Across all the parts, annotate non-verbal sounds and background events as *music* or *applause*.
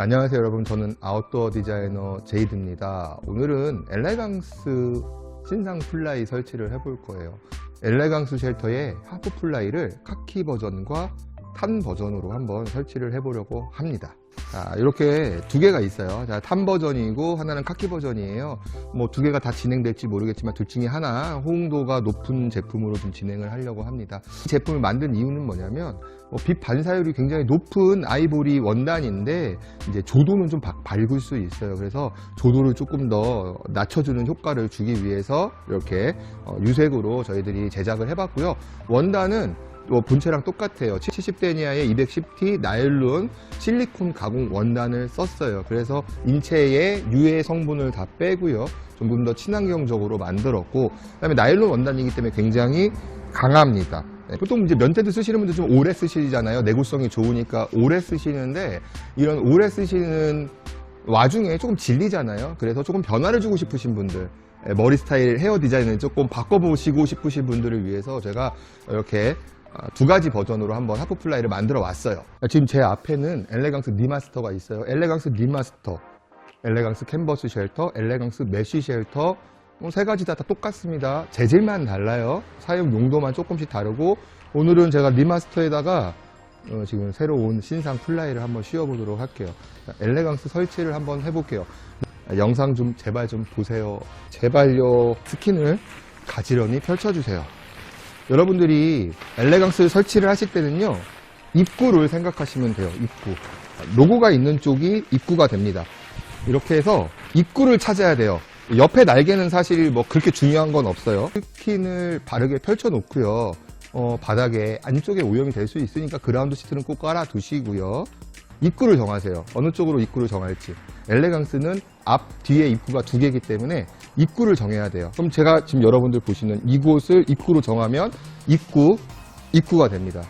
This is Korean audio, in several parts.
안녕하세요 여러분. 저는 아웃도어 디자이너 제이드입니다. 오늘은 엘레강스 신상 플라이 설치를 해볼 거예요. 엘레강스 쉘터의 하프 플라이를 카키 버전과 탄 버전으로 한번 설치를 해보려고 합니다 자, 이렇게 두 개가 있어요. 자, 탄 버전이고 하나는 카키 버전이에요. 뭐 두 개가 다 진행될지 모르겠지만 둘 중에 하나 호응도가 높은 제품으로 좀 진행을 하려고 합니다. 이 제품을 만든 이유는 뭐냐면 뭐 빛 반사율이 굉장히 높은 아이보리 원단인데 이제 조도는 좀 바- 밝을 수 있어요. 그래서 조도를 조금 더 낮춰주는 효과를 주기 위해서 이렇게 어, 유색으로 저희들이 제작을 해봤고요. 원단은 뭐 본체랑 똑같아요. 70데니아의 210T 나일론 실리콘 가공 원단을 썼어요. 그래서 인체의 유해 성분을 다 빼고요. 좀더 친환경적으로 만들었고, 그다음에 나일론 원단이기 때문에 굉장히 강합니다. 네, 보통 이제 면테드 쓰시는 분들 좀 오래 쓰시잖아요. 내구성이 좋으니까 오래 쓰시는데 이런 오래 쓰시는 와중에 조금 질리잖아요. 그래서 조금 변화를 주고 싶으신 분들, 예, 머리 스타일, 헤어 디자인을 조금 바꿔보시고 싶으신 분들을 위해서 제가 이렇게 아, 두 가지 버전으로 한번 하프 플라이를 만들어 왔어요. 지금 제 앞에는 엘레강스 니마스터가 있어요. 엘레강스 니마스터, 엘레강스 캔버스 쉘터, 엘레강스 메쉬 쉘터 뭐세 가지 다, 다 똑같습니다. 재질만 달라요. 사용 용도만 조금씩 다르고 오늘은 제가 니마스터에다가 어, 지금 새로 온 신상 플라이를 한번 씌워보도록 할게요. 자, 엘레강스 설치를 한번 해볼게요. 아, 영상 좀 제발 좀 보세요. 제발요 스킨을 가지런히 펼쳐주세요. 여러분들이 엘레강스 설치를 하실 때는요 입구를 생각하시면 돼요. 입구 로고가 있는 쪽이 입구가 됩니다. 이렇게 해서 입구를 찾아야 돼요. 옆에 날개는 사실 뭐 그렇게 중요한 건 없어요. 스킨을 바르게 펼쳐 놓고요. 어, 바닥에 안쪽에 오염이 될 수 있으니까 그라운드 시트는 꼭 깔아 두시고요. 입구를 정하세요. 어느 쪽으로 입구를 정할지. 엘레강스는 앞, 뒤에 입구가 두 개이기 때문에 입구를 정해야 돼요. 그럼 제가 지금 여러분들 보시는 이곳을 입구로 정하면 입구, 입구가 됩니다.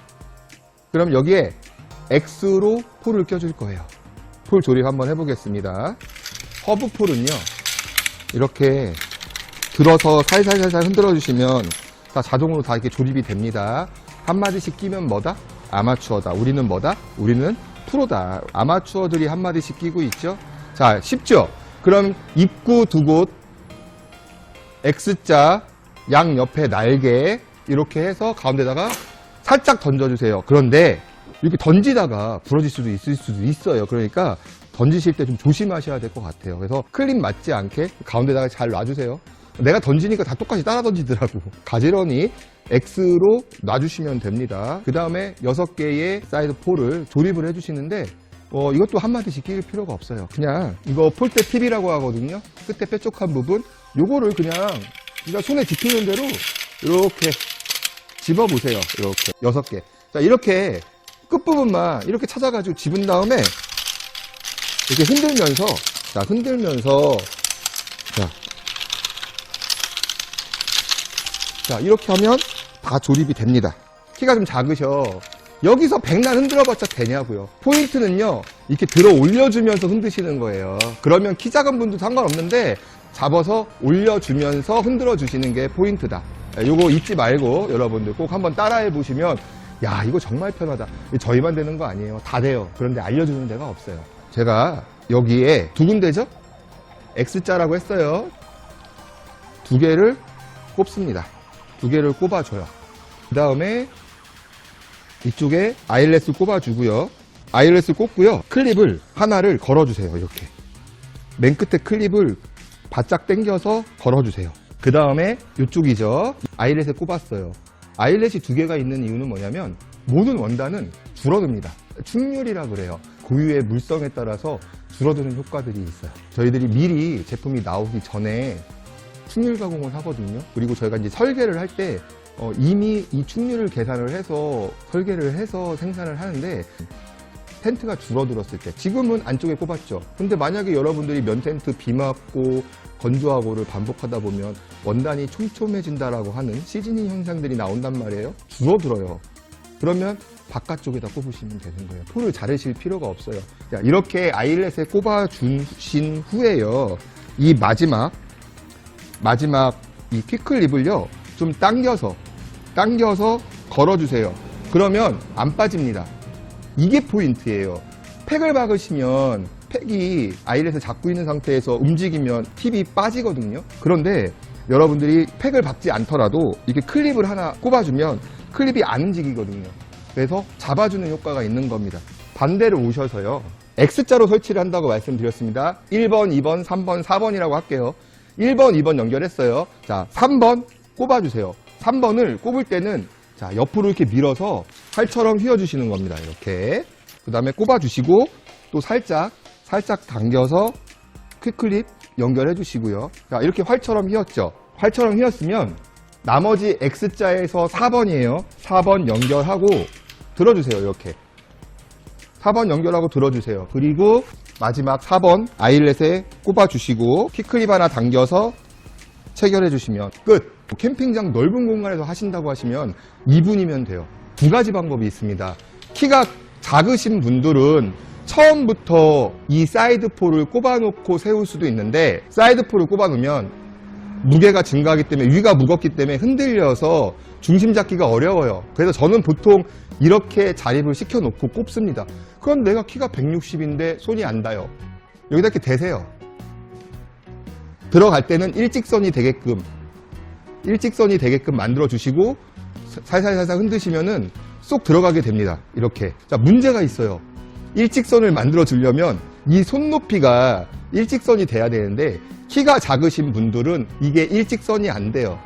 그럼 여기에 X로 폴을 껴줄 거예요. 폴 조립 한번 해보겠습니다. 허브 폴은요, 이렇게 들어서 살살살살 흔들어 주시면 다 자동으로 다 이렇게 조립이 됩니다. 한마디씩 끼면 뭐다? 아마추어다. 우리는 뭐다? 우리는 프로다. 아마추어들이 한마디씩 끼고 있죠? 자, 쉽죠? 그럼 입구 두 곳, X자, 양 옆에 날개, 이렇게 해서 가운데다가 살짝 던져주세요. 그런데 이렇게 던지다가 부러질 수도 있을 수도 있어요. 그러니까 던지실 때 좀 조심하셔야 될 것 같아요. 그래서 클립 맞지 않게 가운데다가 잘 놔주세요. 내가 던지니까 다 똑같이 따라 던지더라고. *laughs* 가지런히 X로 놔주시면 됩니다. 그 다음에 6개의 사이드 폴을 조립을 해주시는데 어, 이것도 한마디씩 끼울 필요가 없어요. 그냥 이거 폴대 팁이라고 하거든요. 끝에 뾰족한 부분 요거를 그냥 그러니까 손에 집히는 대로 이렇게 집어 보세요. 이렇게 여섯 개. 자 이렇게 끝 부분만 이렇게 찾아가지고 집은 다음에 이렇게 흔들면서 자 흔들면서 자, 자 이렇게 하면 다 조립이 됩니다. 키가 좀 작으셔. 여기서 백날 흔들어봤자 되냐고요. 포인트는요 이렇게 들어 올려주면서 흔드시는 거예요. 그러면 키 작은 분도 상관없는데 잡아서 올려주면서 흔들어 주시는 게 포인트다. 예, 요거 잊지 말고 여러분들 꼭 한번 따라해 보시면 야 이거 정말 편하다. 이거 저희만 되는 거 아니에요. 다 돼요. 그런데 알려주는 데가 없어요. 제가 여기에 두 군데죠? X자라고 했어요. 두 개를 꼽습니다. 두 개를 꼽아줘요. 그 다음에 이쪽에 아일렛을 꼽아주고요. 아일렛을 꼽고요. 클립을 하나를 걸어주세요. 이렇게. 맨 끝에 클립을 바짝 당겨서 걸어주세요. 그 다음에 이쪽이죠. 아일렛에 꼽았어요. 아일렛이 두 개가 있는 이유는 뭐냐면 모든 원단은 줄어듭니다. 충률이라 그래요. 고유의 물성에 따라서 줄어드는 효과들이 있어요. 저희들이 미리 제품이 나오기 전에 충률 가공을 하거든요. 그리고 저희가 이제 설계를 할때 어, 이미 이 충률을 계산을 해서 설계를 해서 생산을 하는데 텐트가 줄어들었을 때 지금은 안쪽에 꼽았죠. 근데 만약에 여러분들이 면 텐트 비 맞고 건조하고를 반복하다 보면 원단이 촘촘해진다라고 하는 시즈닝 현상들이 나온단 말이에요. 줄어들어요. 그러면 바깥쪽에다 꼽으시면 되는 거예요. 폴을 자르실 필요가 없어요. 자, 이렇게 아일렛에 꼽아주신 후에요. 이 마지막 마지막 이 퀵클립을요 좀 당겨서 당겨서 걸어주세요 그러면 안 빠집니다 이게 포인트예요 팩을 박으시면 팩이 아이렛을 잡고 있는 상태에서 움직이면 팁이 빠지거든요. 그런데 여러분들이 팩을 밟지 않더라도 이렇게 클립을 하나 꼽아주면 클립이 안 움직이거든요. 그래서 잡아주는 효과가 있는 겁니다. 반대로 오셔서요. X자로 설치를 한다고 말씀드렸습니다. 1번, 2번, 3번, 4번이라고 할게요. 1번, 2번 연결했어요. 자, 3번 꼽아주세요. 3번을 꼽을 때는 자, 옆으로 이렇게 밀어서 활처럼 휘어주시는 겁니다. 이렇게. 그 다음에 꼽아주시고 또 살짝, 살짝 당겨서 퀵클립 연결해 주시고요. 자, 이렇게 활처럼 휘었죠. 활처럼 휘었으면 나머지 X자에서 4번이에요. 4번 연결하고 들어주세요. 이렇게. 4번 연결하고 들어주세요. 그리고 마지막 4번 아일렛에 꼽아주시고 퀵클립 하나 당겨서 체결해 주시면 끝. 캠핑장 넓은 공간에서 하신다고 하시면 2분이면 돼요. 두 가지 방법이 있습니다. 키가 작으신 분들은 처음부터 이 사이드폴을 꼽아놓고 세울 수도 있는데 사이드폴을 꼽아놓으면 무게가 증가하기 때문에 위가 무겁기 때문에 흔들려서 중심 잡기가 어려워요. 그래서 저는 보통 이렇게 자립을 시켜놓고 꼽습니다. 그럼 내가 키가 160인데 손이 안 닿아요. 여기다 이렇게 대세요. 들어갈 때는 일직선이 되게끔 일직선이 되게끔 만들어 주시고 살살살살 흔드시면은 쏙 들어가게 됩니다. 이렇게. 자, 문제가 있어요. 일직선을 만들어 주려면 이 손 높이가 일직선이 돼야 되는데 키가 작으신 분들은 이게 일직선이 안 돼요.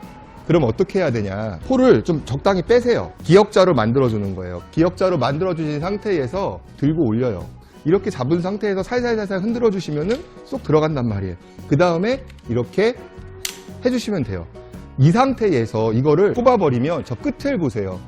그럼 어떻게 해야 되냐? 폴을 좀 적당히 빼세요. 기역자로 만들어 주는 거예요. 기역자로 만들어 주신 상태에서 들고 올려요. 이렇게 잡은 상태에서 살살살살 흔들어 주시면은 쏙 들어간단 말이에요. 그 다음에 이렇게 해주시면 돼요. 이 상태에서 이거를 꼽아버리면 저 끝을 보세요.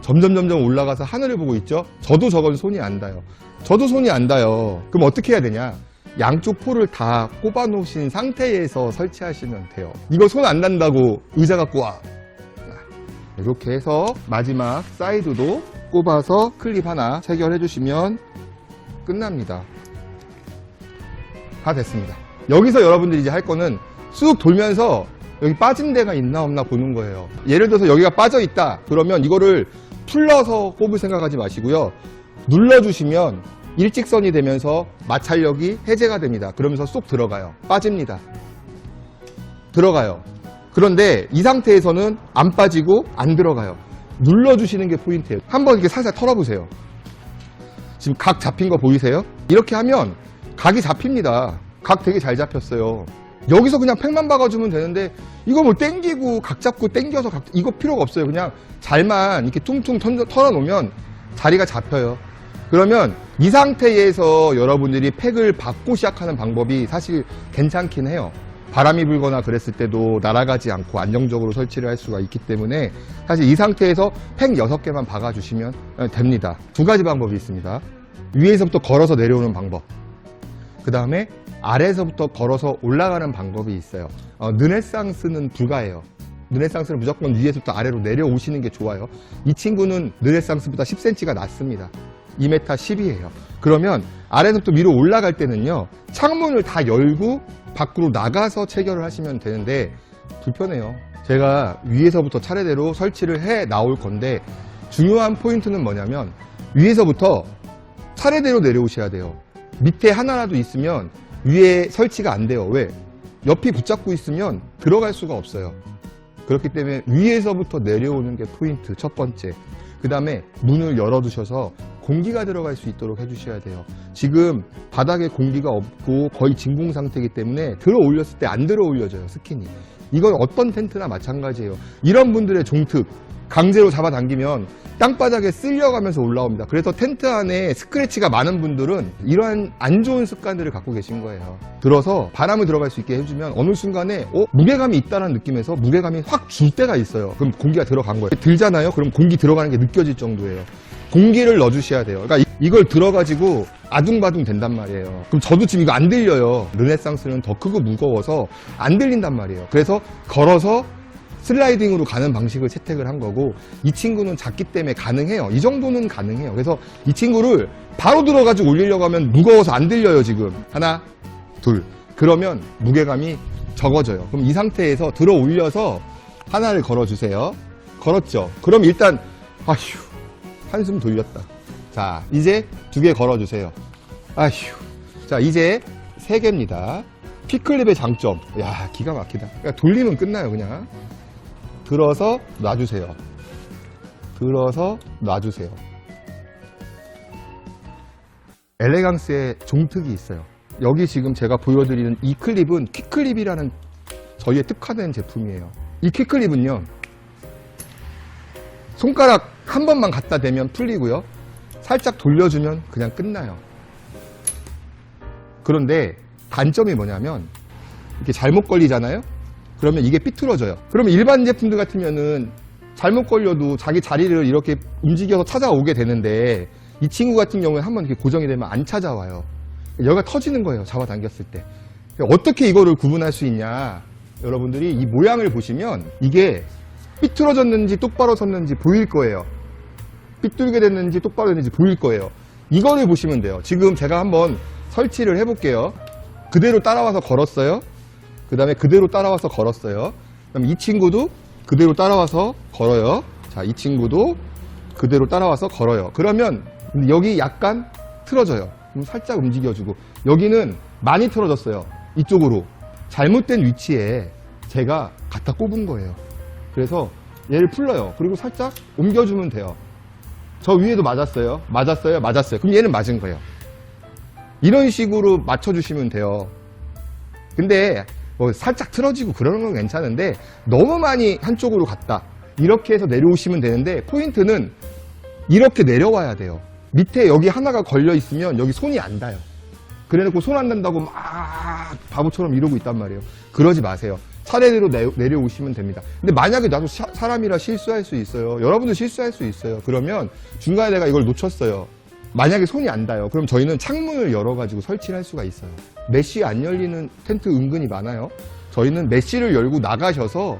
점점 점점 올라가서 하늘을 보고 있죠? 저도 저건 손이 안 닿아요. 저도 손이 안 닿아요. 그럼 어떻게 해야 되냐? 양쪽 폴을 다 꼽아 놓으신 상태에서 설치하시면 돼요. 이거 손 안 닿는다고 의자 갖고 와. 이렇게 해서 마지막 사이드도 꼽아서 클립 하나 체결해 주시면 끝납니다. 다 됐습니다. 여기서 여러분들이 이제 할 거는 쑥 돌면서 여기 빠진 데가 있나 없나 보는 거예요. 예를 들어서 여기가 빠져 있다. 그러면 이거를 풀러서 꼽을 생각하지 마시고요. 눌러주시면 일직선이 되면서 마찰력이 해제가 됩니다. 그러면서 쏙 들어가요. 빠집니다. 들어가요. 그런데 이 상태에서는 안 빠지고 안 들어가요. 눌러주시는 게 포인트예요. 한번 이렇게 살살 털어보세요. 지금 각 잡힌 거 보이세요? 이렇게 하면 각이 잡힙니다. 각 되게 잘 잡혔어요. 여기서 그냥 팩만 박아주면 되는데 이거 뭐 땡기고 각 잡고 땡겨서 각 이거 필요가 없어요. 그냥 잘만 이렇게 퉁퉁 턴- 털어놓으면 자리가 잡혀요. 그러면 이 상태에서 여러분들이 팩을 받고 시작하는 방법이 사실 괜찮긴 해요. 바람이 불거나 그랬을 때도 날아가지 않고 안정적으로 설치를 할 수가 있기 때문에 사실 이 상태에서 팩 6개만 박아주시면 됩니다. 두 가지 방법이 있습니다. 위에서부터 걸어서 내려오는 방법. 그 다음에 아래에서부터 걸어서 올라가는 방법이 있어요. 어, 르네상스는 불가해요. 르네상스는 무조건 위에서부터 아래로 내려오시는 게 좋아요. 이 친구는 르네상스보다 10cm가 낮습니다. 2m 10이에요. 그러면 아래서부터 위로 올라갈 때는요, 창문을 다 열고 밖으로 나가서 체결을 하시면 되는데, 불편해요. 제가 위에서부터 차례대로 설치를 해 나올 건데, 중요한 포인트는 뭐냐면, 위에서부터 차례대로 내려오셔야 돼요. 밑에 하나라도 있으면 위에 설치가 안 돼요. 왜? 옆이 붙잡고 있으면 들어갈 수가 없어요. 그렇기 때문에 위에서부터 내려오는 게 포인트 첫 번째. 그 다음에 문을 열어두셔서 공기가 들어갈 수 있도록 해주셔야 돼요. 지금 바닥에 공기가 없고 거의 진공 상태이기 때문에 들어 올렸을 때 안 들어 올려져요, 스킨이. 이건 어떤 텐트나 마찬가지예요. 이런 분들의 종특, 강제로 잡아당기면 땅바닥에 쓸려가면서 올라옵니다. 그래서 텐트 안에 스크래치가 많은 분들은 이러한 안 좋은 습관들을 갖고 계신 거예요. 들어서 바람을 들어갈 수 있게 해주면 어느 순간에 어? 무게감이 있다는 느낌에서 무게감이 확 줄 때가 있어요. 그럼 공기가 들어간 거예요. 들잖아요. 그럼 공기 들어가는 게 느껴질 정도예요. 공기를 넣어주셔야 돼요. 그러니까 이- 이걸 들어가지고 아둥바둥 된단 말이에요. 그럼 저도 지금 이거 안 들려요. 르네상스는 더 크고 무거워서 안 들린단 말이에요. 그래서 걸어서 슬라이딩으로 가는 방식을 채택을 한 거고 이 친구는 작기 때문에 가능해요. 이 정도는 가능해요. 그래서 이 친구를 바로 들어가지고 올리려고 하면 무거워서 안 들려요, 지금. 하나, 둘. 그러면 무게감이 적어져요. 그럼 이 상태에서 들어 올려서 하나를 걸어주세요. 걸었죠? 그럼 일단, 아휴, 한숨 돌렸다. 자, 이제 두 개 걸어주세요. 아휴. 자, 이제 세 개입니다. 피클립의 장점. 야, 기가 막히다. 그러니까 돌리면 끝나요, 그냥. 들어서 놔주세요. 들어서 놔주세요. 엘레강스의 종특이 있어요. 여기 지금 제가 보여드리는 이 클립은 퀵클립이라는 저희의 특화된 제품이에요. 이 퀵클립은요, 손가락 한 번만 갖다 대면 풀리고요. 살짝 돌려주면 그냥 끝나요. 그런데 단점이 뭐냐면 이렇게 잘못 걸리잖아요. 그러면 이게 삐뚤어져요. 그러면 일반 제품들 같으면은 잘못 걸려도 자기 자리를 이렇게 움직여서 찾아오게 되는데 이 친구 같은 경우에 한번 이렇게 고정이 되면 안 찾아와요. 여기가 터지는 거예요. 잡아당겼을 때. 어떻게 이거를 구분할 수 있냐? 여러분들이 이 모양을 보시면 이게 삐뚤어졌는지 똑바로 섰는지 보일 거예요. 삐뚤게 됐는지 똑바로 됐는지 보일 거예요. 이거를 보시면 돼요. 지금 제가 한번 설치를 해볼게요. 그대로 따라와서 걸었어요. 그 다음에 그대로 따라와서 걸었어요. 그럼 이 친구도 그대로 따라와서 걸어요. 자, 이 친구도 그대로 따라와서 걸어요. 그러면 여기 약간 틀어져요. 그럼 살짝 움직여주고 여기는 많이 틀어졌어요. 이쪽으로 잘못된 위치에 제가 갖다 꼽은 거예요. 그래서 얘를 풀러요. 그리고 살짝 옮겨주면 돼요. 저 위에도 맞았어요. 맞았어요. 맞았어요. 그럼 얘는 맞은 거예요. 이런 식으로 맞춰주시면 돼요. 근데 뭐 살짝 틀어지고 그러는 건 괜찮은데 너무 많이 한쪽으로 갔다. 이렇게 해서 내려오시면 되는데 포인트는 이렇게 내려와야 돼요. 밑에 여기 하나가 걸려 있으면 여기 손이 안 닿아요. 그래놓고 손 안 닿는다고 막 바보처럼 이러고 있단 말이에요. 그러지 마세요. 차례대로 내, 려 오시면 됩니다. 근데 만약에 나도 사, 사람이라 실수할 수 있어요. 여러분도 실수할 수 있어요. 그러면 중간에 내가 이걸 놓쳤어요. 만약에 손이 안 닿아요. 그럼 저희는 창문을 열어가지고 설치를 할 수가 있어요. 메쉬 안 열리는 텐트 은근히 많아요. 저희는 메쉬를 열고 나가셔서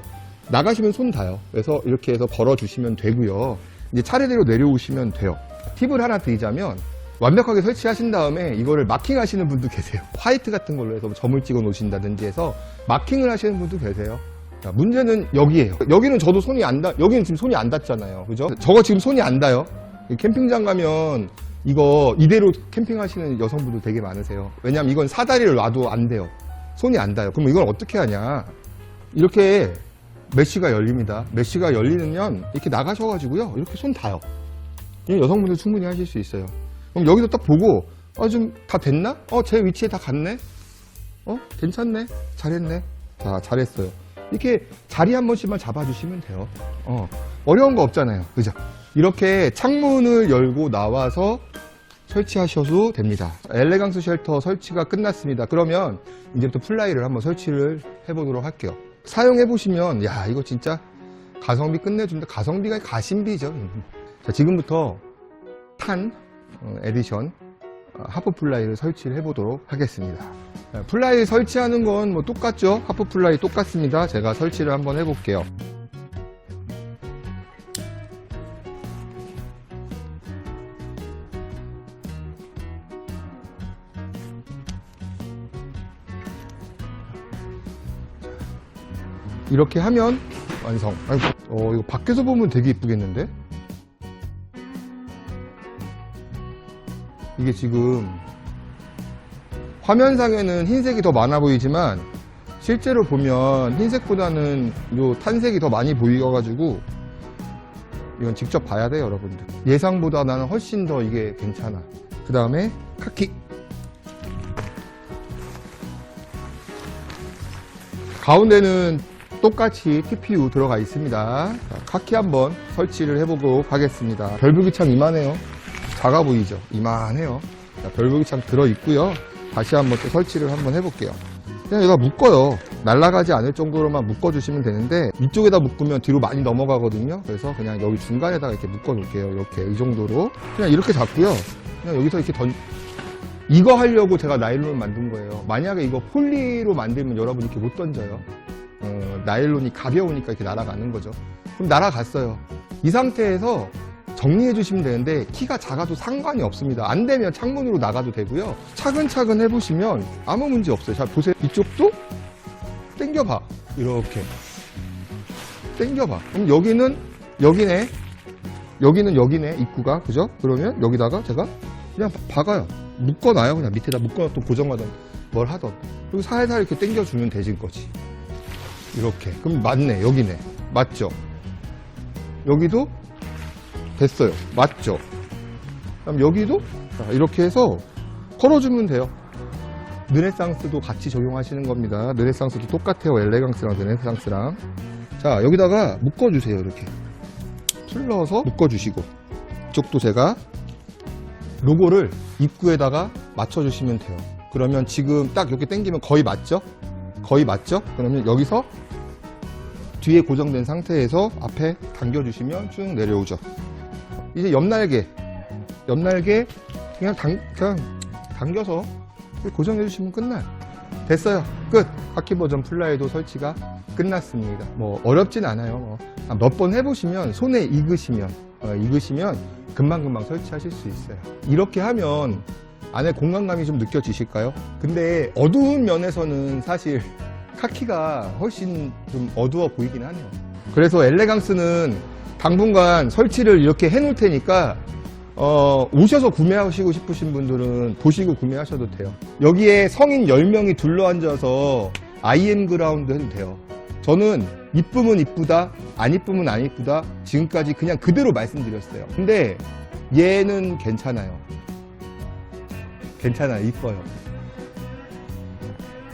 나가시면 손 닿아요. 그래서 이렇게 해서 걸어주시면 되고요. 이제 차례대로 내려오시면 돼요. 팁을 하나 드리자면 완벽하게 설치하신 다음에 이거를 마킹하시는 분도 계세요. *laughs* 화이트 같은 걸로 해서 점을 찍어 놓으신다든지 해서 마킹을 하시는 분도 계세요. 자, 문제는 여기에요. 여기는 저도 손이 안 닿, 여기는 지금 손이 안 닿잖아요. 그죠? 저거 지금 손이 안 닿아요. 캠핑장 가면 이거 이대로 캠핑하시는 여성분들 되게 많으세요. 왜냐면 이건 사다리를 놔도 안 돼요. 손이 안 닿아요. 그럼 이걸 어떻게 하냐? 이렇게 메쉬가 열립니다. 메쉬가 열리면 이렇게 나가셔가지고요. 이렇게 손 닿아요. 이 여성분들 충분히 하실 수 있어요. 그럼 여기서 딱 보고, 아, 좀다 됐나? 어, 제 위치에 다 갔네? 어, 괜찮네? 잘했네? 자, 잘했어요. 이렇게 자리 한 번씩만 잡아주시면 돼요. 어, 어려운 거 없잖아요. 그죠? 이렇게 창문을 열고 나와서 설치하셔도 됩니다. 엘레강스 쉘터 설치가 끝났습니다. 그러면 이제부터 플라이를 한번 설치를 해보도록 할게요. 사용해보시면, 야, 이거 진짜 가성비 끝내줍니다. 가성비가 가심비죠. 자, 지금부터 탄 어, 에디션 어, 하프 플라이를 설치를 해보도록 하겠습니다. 자, 플라이 설치하는 건 뭐 똑같죠? 하프 플라이 똑같습니다. 제가 설치를 한번 해볼게요. 이렇게 하면 완성. 어, 이거 밖에서 보면 되게 이쁘겠는데? 이게 지금 화면상에는 흰색이 더 많아 보이지만 실제로 보면 흰색보다는 요 탄색이 더 많이 보여가지고 이건 직접 봐야 돼요 여러분들. 예상보다 나는 훨씬 더 이게 괜찮아. 그 다음에 카키. 가운데는 똑같이 TPU 들어가 있습니다. 자, 카키 한번 설치를 해보도록 하겠습니다. 별부기 참 이만해요 작아 보이죠? 이만해요. 자, 별보기 참 들어있고요. 다시 한번 또 설치를 한번 해볼게요. 그냥 얘가 묶어요. 날아가지 않을 정도로만 묶어주시면 되는데 이쪽에다 묶으면 뒤로 많이 넘어가거든요. 그래서 그냥 여기 중간에다가 이렇게 묶어놓을게요. 이렇게 이 정도로 그냥 이렇게 잡고요. 그냥 여기서 이렇게 던 이거 하려고 제가 나일론 만든 거예요. 만약에 이거 폴리로 만들면 여러분 이렇게 못 던져요. 어, 나일론이 가벼우니까 이렇게 날아가는 거죠. 그럼 날아갔어요. 이 상태에서 정리해 주시면 되는데 키가 작아도 상관이 없습니다. 안 되면 창문으로 나가도 되고요. 차근차근 해보시면 아무 문제 없어요. 자 보세요. 이쪽도 당겨봐. 이렇게 당겨봐. 그럼 여기는 여기네. 여기는 여기네 입구가 그죠? 그러면 여기다가 제가 그냥 박아요. 묶어놔요. 그냥 밑에다 묶어놔도 고정하던 뭘 하던. 그리고 살살 이렇게 당겨주면 되진 거지. 이렇게. 그럼 맞네. 여기네. 맞죠? 여기도 됐어요. 맞죠? 그럼 여기도 자, 이렇게 해서 걸어주면 돼요. 르네상스도 같이 적용하시는 겁니다. 르네상스도 똑같아요. 엘레강스랑 르네상스랑. 자, 여기다가 묶어주세요. 이렇게. 풀러서 묶어주시고. 이쪽도 제가 로고를 입구에다가 맞춰주시면 돼요. 그러면 지금 딱 이렇게 당기면 거의 맞죠? 거의 맞죠? 그러면 여기서 뒤에 고정된 상태에서 앞에 당겨주시면 쭉 내려오죠. 이제 옆날개, 옆날개 그냥 당, 그냥 당겨서 고정해 주시면 끝나요. 됐어요. 끝. 하키 버전 플라이도 설치가 끝났습니다. 뭐 어렵진 않아요. 뭐 몇 번 해보시면 손에 익으시면 어, 익으시면 금방금방 설치하실 수 있어요. 이렇게 하면 안에 공간감이 좀 느껴지실까요? 근데 어두운 면에서는 사실 *laughs* 카키가 훨씬 좀 어두워 보이긴 하네요. 그래서 엘레강스는 당분간 설치를 이렇게 해놓을 테니까 어, 오셔서 구매하시고 싶으신 분들은 보시고 구매하셔도 돼요. 여기에 성인 10명이 둘러앉아서 IM 그라운드 해도 돼요. 저는 이쁘면 이쁘다, 안 이쁘면 안 이쁘다, 지금까지 그냥 그대로 말씀드렸어요. 근데 얘는 괜찮아요. 괜찮아요. 이뻐요.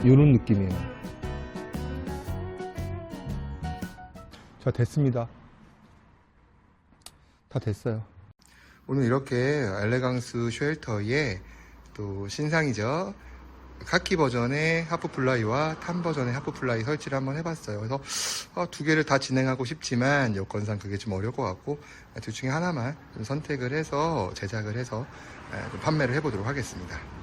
이런 느낌이에요. 자, 됐습니다. 다 됐어요. 오늘 이렇게 엘레강스 쉘터의 또 신상이죠. 카키 버전의 하프플라이와 탄 버전의 하프플라이 설치를 한번 해봤어요. 그래서 어, 두 개를 다 진행하고 싶지만 여건상 그게 좀 어려울 것 같고 둘 중에 하나만 좀 선택을 해서 제작을 해서 판매를 해보도록 하겠습니다.